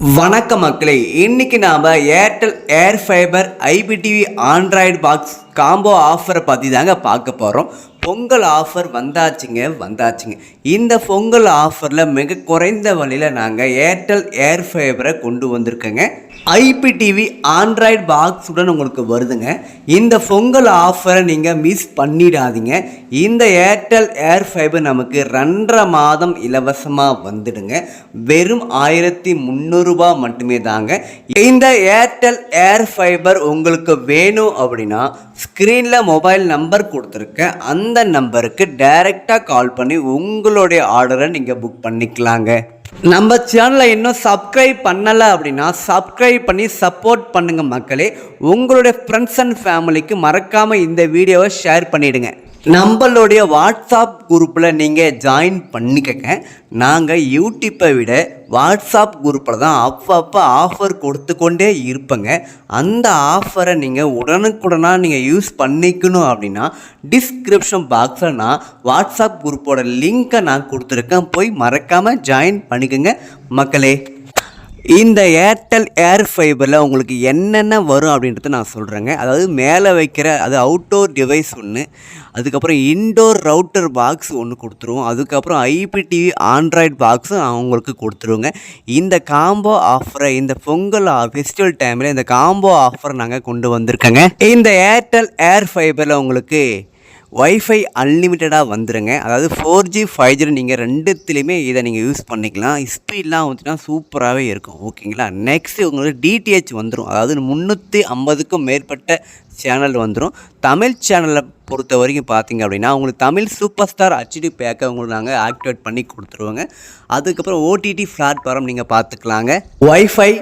வணக்கம் மக்களே இன்னைக்கு நாம் Airtel Air Fiber IPTV Android box combo ஆஃபரை பற்றி தாங்க பார்க்க போகிறோம் பொங்கல் ஆஃபர் வந்தாச்சுங்க வந்தாச்சுங்க. இந்த பொங்கல் ஆஃபரில் மிக குறைந்த வழியில் நாங்கள் ஏர்டெல் ஏர் ஃபைபரை கொண்டு வந்திருக்கோங்க. ஐபிடிவி ஆண்ட்ராய்டு பாக்ஸுடன் உங்களுக்கு வருதுங்க. இந்த பொங்கல் ஆஃபரை நீங்கள் மிஸ் பண்ணிடாதீங்க. இந்த ஏர்டெல் ஏர் ஃபைபர் நமக்கு ரெண்டரை மாதம் இலவசமாக வந்துடுங்க. வெறும் ஆயிரத்தி முந்நூறுரூபா மட்டுமே தாங்க. இந்த ஏர்டெல் ஏர் ஃபைபர் உங்களுக்கு வேணும் அப்படின்னா ஸ்க்ரீனில் மொபைல் நம்பர் கொடுத்துருக்கேன் அந்த நம்பருக்கு டைரெக்டாக கால் பண்ணி உங்களுடைய ஆர்டரை நீங்கள் புக் பண்ணிக்கலாங்க. நம்ம சேனலை இன்னும் சப்ஸ்கிரைப் பண்ணலை அப்படின்னா சப்ஸ்கிரைப் பண்ணி சப்போர்ட் பண்ணுங்கள் மக்களே. உங்களுடைய ஃப்ரெண்ட்ஸ் அண்ட் ஃபேமிலிக்கு மறக்காமல் இந்த வீடியோவை ஷேர் பண்ணிவிடுங்க நம்மளுடைய வாட்ஸ்அப் குரூப்பில் நீங்கள் ஜாயின் பண்ணிக்கங்க. நாங்கள் யூடியூப்பை விட வாட்ஸ்அப் குரூப்பில் தான் அப்பப்போ ஆஃபர் கொடுத்து கொண்டே இருப்பேங்க. அந்த ஆஃபரை நீங்கள் உடனுக்குடனாக நீங்கள் யூஸ் பண்ணிக்கணும் அப்படின்னா டிஸ்கிரிப்ஷன் பாக்ஸில் நான் வாட்ஸ்அப் குரூப்போட லிங்க்கை நான் கொடுத்துருக்கேன். போய் மறக்காமல் ஜாயின் பண்ணிக்கோங்க. மக்களே இந்த ஏர்டெல் ஏர் ஃபைபரில் உங்களுக்கு என்னென்ன வரும் அப்படின்றத நான் சொல்கிறேங்க அதாவது மேலே வைக்கிற அது அவுட்டோர் டிவைஸ் ஒன்று அதுக்கப்புறம் இன்டோர் ரவுட்டர் பாக்ஸ் ஒன்று கொடுத்துருவோம். அதுக்கப்புறம் ஐபிடிவி ஆண்ட்ராய்டு பாக்ஸும் அவங்களுக்கு கொடுத்துருவோங்க. இந்த காம்போ ஆஃபரை இந்த பொங்கல் ஃபெஸ்டிவல் டைமில் இந்த காம்போ ஆஃபரை நாங்கள் கொண்டு வந்திருக்கோங்க. இந்த ஏர்டெல் ஏர் ஃபைபரில் உங்களுக்கு ஒய்ஃபை அன்லிமிட்டடாக வந்துடுங்க அதாவது ஃபோர் ஜி ஃபைவ் ஜி நீங்கள் ரெண்டுத்துலேயுமே இதை நீங்கள் யூஸ் பண்ணிக்கலாம். ஸ்பீட்லாம் வந்துச்சுன்னா சூப்பராகவே இருக்கும். ஓகேங்களா நெக்ஸ்ட்டு உங்களுக்கு டிடிஹெச் வந்துடும் அதாவது முந்நூற்றி ஐம்பதுக்கும் மேற்பட்ட சேனல் வந்துடும் தமிழ் சேனலை பொறுத்த வரைக்கும் பார்த்தீங்க அப்படின்னா உங்களுக்கு தமிழ் சூப்பர் ஸ்டார் ஹச்டி பேக்கை உங்களுக்கு நாங்கள் ஆக்டிவேட் பண்ணி கொடுத்துருவோங்க. அதுக்கப்புறம் ஓடிடி பிளாட்ஃபார்ம் நீங்கள் பார்த்துக்கலாங்க. ஒய்ஃபை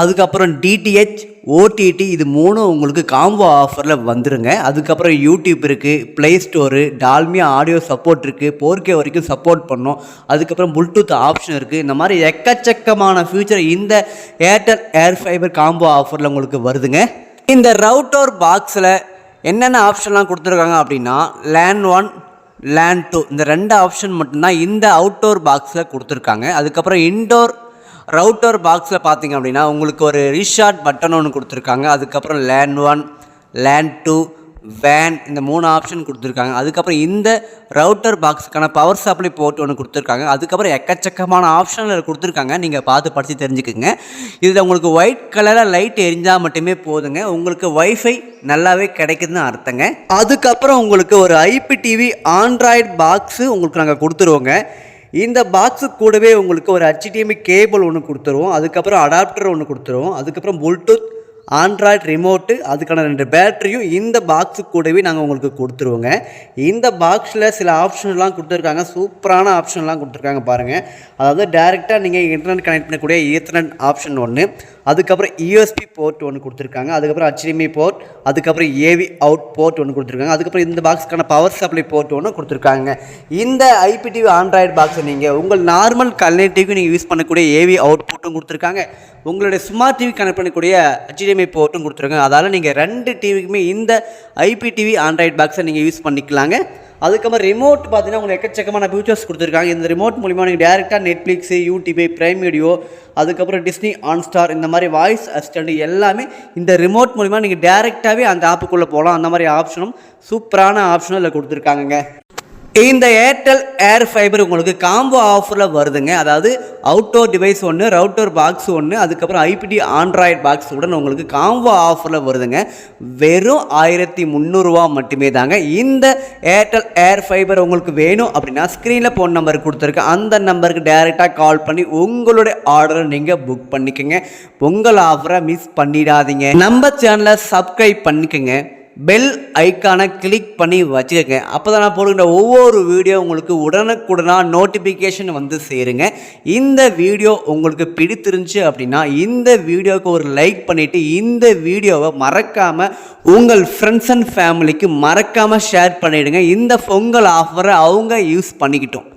அதுக்கப்புறம் டிடிஹெச் ஓடிடி இது மூணும் உங்களுக்கு காம்போ ஆஃபரில் வந்துருங்க. அதுக்கப்புறம் யூடியூப் இருக்குது ப்ளே ஸ்டோரு டால்மியா ஆடியோ சப்போர்ட் இருக்குது போர்க்கே வரைக்கும் சப்போர்ட் பண்ணோம். அதுக்கப்புறம் ப்ளூடூத் ஆப்ஷன் இருக்குது இந்த மாதிரி எக்கச்சக்கமான ஃபியூச்சர் இந்த ஏர்டெல் ஏர் ஃபைபர் காம்போ ஆஃபரில் உங்களுக்கு வருதுங்க. இந்த ரவுட்டோர் பாக்ஸில் என்னென்ன ஆப்ஷன்லாம் கொடுத்துருக்காங்க அப்படின்னா லேண்ட் ஒன் லேண்ட் டூ இந்த ரெண்டு ஆப்ஷன் மட்டும்தான் இந்த அவுட்டோர் பாக்ஸில் கொடுத்துருக்காங்க. அதுக்கப்புறம் இன்டோர் ரவுட்டர் பாக்ஸில் பார்த்தீங்க அப்படின்னா உங்களுக்கு ஒரு ரீஷார்ட் பட்டன் ஒன்று கொடுத்துருக்காங்க. அதுக்கப்புறம் லேண்ட் ஒன் லேண்ட் டூ வேன் இந்த மூணு ஆப்ஷன் கொடுத்துருக்காங்க. அதுக்கப்புறம் இந்த ரவுட்டர் பாக்ஸுக்கான பவர் சப்ளை போர்ட் ஒன்று கொடுத்துருக்காங்க. அதுக்கப்புறம் எக்கச்சக்கமான ஆப்ஷனில் கொடுத்துருக்காங்க. நீங்கள் பார்த்து படித்து தெரிஞ்சுக்குங்க. இதில் உங்களுக்கு ஒயிட் கலரில் லைட் எரிஞ்சால் மட்டுமே போதுங்க. உங்களுக்கு ஒய்ஃபை நல்லாவே கிடைக்குதுன்னு அர்த்தங்க. அதுக்கப்புறம் உங்களுக்கு ஒரு ஐபிடிவி ஆண்ட்ராய்டு பாக்ஸு உங்களுக்கு நாங்கள் கொடுத்துருவோங்க. இந்த பாக்ஸு கூடவே உங்களுக்கு ஒரு ஹெச்டிஎம்ஐ கேபிள் ஒன்று கொடுத்துருவோம். அதுக்கப்புறம் அடாப்டர் ஒன்று கொடுத்துருவோம். அதுக்கப்புறம் ப்ளூடூத் ஆண்ட்ராய்டு ரிமோட்டு அதுக்கான ரெண்டு பேட்டரியும் இந்த பாக்ஸு கூடவே நாங்கள் உங்களுக்கு கொடுத்துருவோங்க. இந்த பாக்ஸில் சில ஆப்ஷன்லாம் கொடுத்துருக்காங்க. சூப்பரான ஆப்ஷன்லாம் கொடுத்துருக்காங்க பாருங்கள் அதாவது டேரெக்டாக நீங்கள் இன்டர்நெட் கனெக்ட் பண்ணக்கூடிய ஈத்தர்நெட் ஆப்ஷன் ஒன்று அதுக்கப்புறம் யூஎஸ்பி போர்ட் ஒன்று கொடுத்துருக்காங்க. அதுக்கப்புறம் ஹச்டிஎம்ஐ போர்ட் அதுக்கப்புறம் ஏவி அவுட் போர்ட் ஒன்று கொடுத்துருக்காங்க. அதுக்கப்புறம் இந்த பாக்ஸ்க்கான பவர் சப்ளை போர்ட் ஒன்று கொடுத்துருக்காங்க. இந்த ஐபிடிவி ஆண்ட்ராய்டு பாக்ஸை நீங்கள் உங்கள் நார்மல் கல்நெட் டிவிக்கு நீங்கள் யூஸ் பண்ணக்கூடிய ஏவி அவுட் போர்ட்டும் கொடுத்துருக்காங்க. உங்களுடைய ஸ்மார்ட் டிவி கனெக்ட் பண்ணக்கூடிய ஹச்டிஎம்ஐ போர்ட்டும் கொடுத்துருக்காங்க. அதால் நீங்கள் ரெண்டு டிவிக்குமே இந்த ஐபிடிவி ஆண்ட்ராய்டு பாக்ஸை நீங்கள் யூஸ் பண்ணிக்கலாங்க. அதுக்கப்புறம் ரிமோட் பார்த்தீங்கன்னா உங்களுக்கு எக்கச்சக்கமான ஃபியூச்சர்ஸ் கொடுத்துருக்காங்க. இந்த ரிமோட் மூலிமா நீங்கள் டேரெக்டாக நெட்ஃப்ளிக்ஸு யூடியூபு ப்ரைம் வீடியோ அதுக்கப்புறம் டிஸ்னி ஆன்ஸ்டார் இந்த மாதிரி வாய்ஸ் அசிஸ்டண்ட் எல்லாமே இந்த ரிமோட் மூலிமா நீங்கள் டேரெக்டாகவே அந்த ஆப்புக்குள்ளே போகலாம் அந்த மாதிரி ஆப்ஷனும் சூப்பரான ஆப்ஷனும் இதில் கொடுத்துருக்காங்கங்க. இந்த ஏர்டெல் ஏர் ஃபைபர் உங்களுக்கு காம்போ ஆஃபரில் வருதுங்க. அதாவது அவுட்டோர் டிவைஸ் ஒன்று ரவுட்டர் பாக்ஸ் ஒன்று அதுக்கப்புறம் ஐபிடி ஆண்ட்ராய்ட் பாக்ஸ் உடன் உங்களுக்கு காம்போ ஆஃபரில் வருதுங்க. வெறும் ஆயிரத்தி முந்நூறுரூவா மட்டுமே தாங்க. இந்த ஏர்டெல் ஏர் ஃபைபர் உங்களுக்கு வேணும் அப்படின்னா ஸ்க்ரீனில் ஃபோன் நம்பர் கொடுத்துருக்கேன் அந்த நம்பருக்கு டைரெக்டாக கால் பண்ணி உங்களுடைய ஆர்டரை நீங்கள் புக் பண்ணிக்கோங்க. பொங்கல் ஆஃபரை மிஸ் பண்ணிடாதீங்க. நம்ம சேனலை சப்ஸ்கிரைப் பண்ணிக்கோங்க. பெல் ஐக்கானை கிளிக் பண்ணி வச்சுக்கோங்க. அப்போ தான் நான் போடுகின்ற ஒவ்வொரு வீடியோ உங்களுக்கு உடனுக்குடனாக நோட்டிஃபிகேஷன் வந்து சேருங்க. இந்த வீடியோ உங்களுக்கு பிடித்திருந்துச்சு அப்படின்னா இந்த வீடியோவுக்கு ஒரு லைக் பண்ணிவிட்டு இந்த வீடியோவை மறக்காமல் உங்கள் ஃப்ரெண்ட்ஸ் அண்ட் ஃபேமிலிக்கு மறக்காமல் ஷேர் பண்ணிவிடுங்க இந்த பொங்கல் ஆஃபரை அவங்க யூஸ் பண்ணிக்கிட்டோம்.